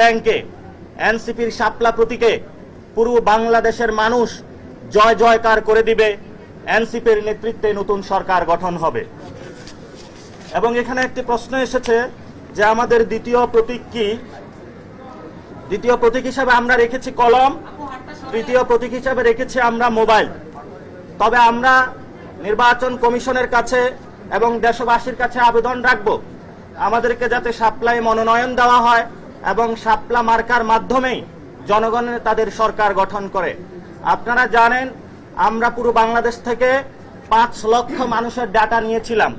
ব্যাংকে, এনসিপির শাপলা প্রতীকে পুরো বাংলাদেশের মানুষ জয় জয়কার করে দিবে, এনসিপির নেতৃত্বে নতুন সরকার গঠন হবে। এবং এখানে একটি প্রশ্ন এসেছে যে আমাদের দ্বিতীয় প্রতীক কি? দ্বিতীয় প্রতীক হিসাবে আমরা রেখেছি কলম, তৃতীয় প্রতীক হিসাবে রেখেছি আমরা মোবাইল। তবে আমরা নির্বাচন কমিশনের কাছে এবং দেশবাসীর কাছে আবেদন রাখব। আমাদেরকে যাতে সাপ্লাই মনোনয়ন দেওয়া হয় এবং সাপলা মার্কার মাধ্যমেই জনগণের তাদের সরকার গঠন করে। আপনারা জানেন, আমরা পুরো বাংলাদেশ থেকে পাঁচ লক্ষ মানুষের ডাটা নিয়েছিলাম।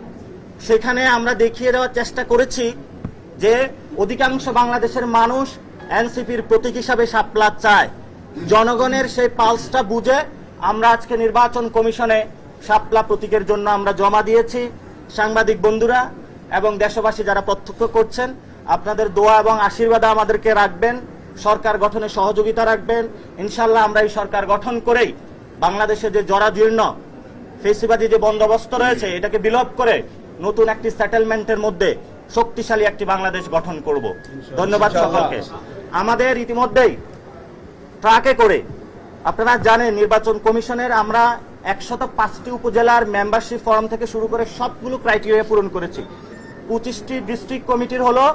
সেখানে আমরা দেখিয়ে দেওয়ার চেষ্টা করেছি যে অধিকাংশ বাংলাদেশের মানুষ এনসিপির প্রতীক হিসাবে সাপলা চায়। জনগণের সেই পালসটা বুঝে আমরা আজকে নির্বাচন কমিশনে সাপলা প্রতীকের জন্য আমরা জমা দিয়েছি। সাংবাদিক বন্ধুরা এবং দেশবাসী যারা প্রত্যক্ষ করছেন আপনাদের দোয়া এবং আশীর্বাদ আমাদেরকে রাখবেন। সরকার গঠনে সহযোগিতা রাখবেন। ইনশাল্লাহ আমরা এই সরকার গঠন করেই বাংলাদেশে যে জরাজীর্ণ ফেসিবাদী যে বন্দোবস্ত রয়েছে এটাকে বিলোপ করে নতুন একটি সেটেলমেন্টের মধ্যে শক্তিশালী একটি বাংলাদেশ গঠন করব। ধন্যবাদ সকলকে। আমাদের ইতিমধ্যেই ট্রাকে করে আপনারা জানেন নির্বাচন কমিশনের আমরা একশত পাঁচটি উপজেলার মেম্বারশিপ ফর্ম থেকে শুরু করে সবগুলো ক্রাইটেরিয়া পূরণ করেছি। পঁচিশটি ডিস্ট্রিক্ট কমিটির হলো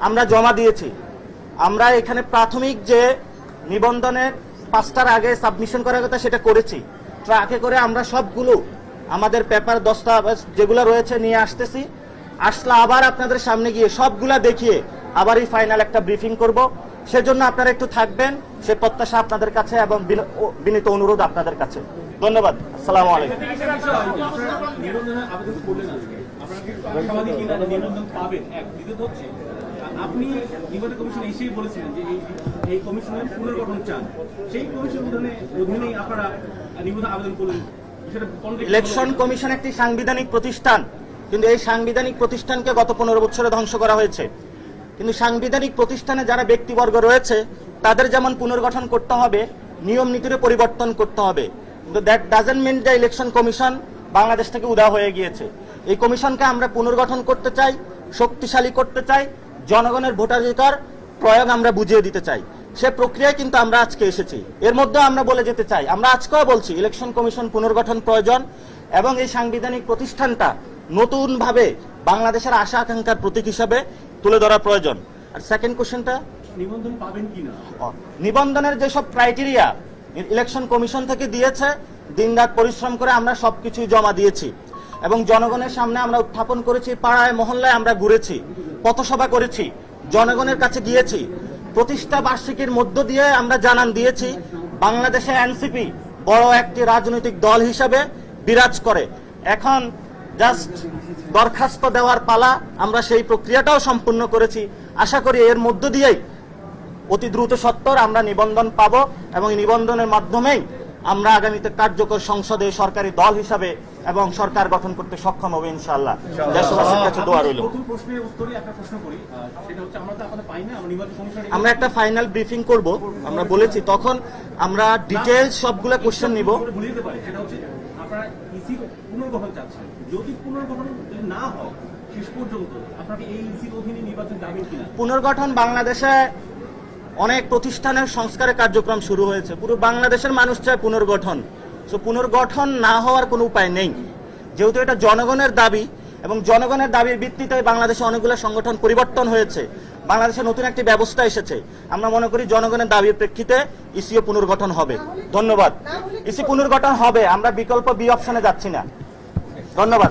আমরা জমা দিয়েছি। আমরা এখানে প্রাথমিক যে নিবন্ধনের পাঁচটার আগে সাবমিশন করার কথা সেটা করেছি। ট্রাকে করে আমরা সবগুলো আমাদের পেপার দস্তাবেজ যেগুলো রয়েছে নিয়ে আসতেছি। আসলে আবার আপনাদের সামনে গিয়ে সবগুলা দেখিয়ে আবারই ফাইনাল একটা ব্রিফিং করব। সেজন্য আপনারা একটু থাকবেন, সে প্রত্যাশা আপনাদের কাছে এবং বিন- বিনীত অনুরোধ আপনাদের কাছে। ধন্যবাদ। আসসালামু আলাইকুম। আপনারা কি পাবেন? এক হচ্ছে আপনি নিবন্ধন কমিশন এসেই বলেছিলেন যে এই কমিশনের পুনর্গঠন চান। সেই কমিশন অধীনে অধীনেই আপনারা আবেদন করলেন। ইলেকশন কমিশন একটি সাংবিধানিক প্রতিষ্ঠান। কিন্তু এই সাংবিধানিক প্রতিষ্ঠানকে গত পনেরো বছরে ধ্বংস করা হয়েছে। কিন্তু সাংবিধানিক প্রতিষ্ঠানে যারা ব্যক্তিবর্গ রয়েছে তাদের যেমন পুনর্গঠন করতে হবে নিয়ম নীতির পরিবর্তন করতে হবে। কিন্তু দ্যাট ডাজেন্ট মিন যে ইলেকশন কমিশন বাংলাদেশ থেকে উদা হয়ে গিয়েছে। এই কমিশনকে আমরা পুনর্গঠন করতে চাই শক্তিশালী করতে চাই জনগণের ভোটাধিকার প্রয়োগ আমরা বুঝিয়ে দিতে চাই। সে প্রক্রিয়ায় কিন্তু আমরা আজকে এসেছি। এর মধ্যে আমরা বলে যেতে চাই আমরা আজকেও বলছি ইলেকশন কমিশন পুনর্গঠন প্রয়োজন এবং এই সাংবিধানিক প্রতিষ্ঠানটা নতুনভাবে বাংলাদেশের আশা আকাঙ্ক্ষার প্রতীক হিসাবে তুলে ধরা প্রয়োজন। আর সেকেন্ড কোশ্চেনটা নিবন্ধন পাবেন কিনা? নিবন্ধনের যেসব ক্রাইটেরিয়া ইলেকশন কমিশন থেকে দিয়েছে দিনরাত পরিশ্রম করে আমরা সবকিছু জমা দিয়েছি। এবং জনগণের সামনে আমরা উত্থাপন করেছি, পাড়ায়, মহল্লায় আমরা ঘুরেছি, পথসভা করেছি, জনগণের কাছে গিয়েছি, প্রতিষ্ঠা বার্ষিকীর মধ্য দিয়ে আমরা জানান দিয়েছি, বাংলাদেশে এনসিপি বড় একটি রাজনৈতিক দল হিসাবে বিরাজ করে। এখন জাস্ট দরখাস্ত দেওয়ার পালা আমরা সেই প্রক্রিয়াটাও সম্পূর্ণ করেছি। আশা করি এর মধ্য দিয়েই অতি দ্রুত সত্তর আমরা নিবন্ধন পাব এবং নিবন্ধনের মাধ্যমেই আমরা আগামীতে কার্যকর সংসদে সরকারি দল হিসাবে এবং সরকার গঠন করতে সক্ষম হবে ইনশাআল্লাহ। দেশবাসীর কাছে দোয়া রইল। আমরা একটা ফাইনাল ব্রিফিং করব। আমরা বলেছি তখন আমরা ডিটেলস সবগুলো কোশ্চেন নিব। ভুলে যেতে পারি সেটা হচ্ছে আপনারা ইসি পুনর্গঠন চাচ্ছেন। যদি পুনর্গঠন না হয় শেষ পর্যন্ত আপনাকে এই ইসির অধীনে নির্বাচন যাবেন কিনা? পুনর্গঠন বাংলাদেশে অনেক প্রতিষ্ঠানের সংস্কারের কার্যক্রম শুরু হয়েছে। পুরো বাংলাদেশের মানুষ চায় পুনর্গঠন। সো পুনর্গঠন না হওয়ার কোনো উপায় নেই। যেহেতু এটা জনগণের দাবি এবং জনগণের দাবির ভিত্তিতে বাংলাদেশে অনেকগুলো সংগঠন পরিবর্তন হয়েছে। বাংলাদেশে নতুন একটি ব্যবস্থা এসেছে। আমরা মনে করি জনগণের দাবির প্রেক্ষিতে ইসিও পুনর্গঠন হবে। ধন্যবাদ। ইসি পুনর্গঠন হবে। আমরা বিকল্প বি অপশনে যাচ্ছি না। ধন্যবাদ।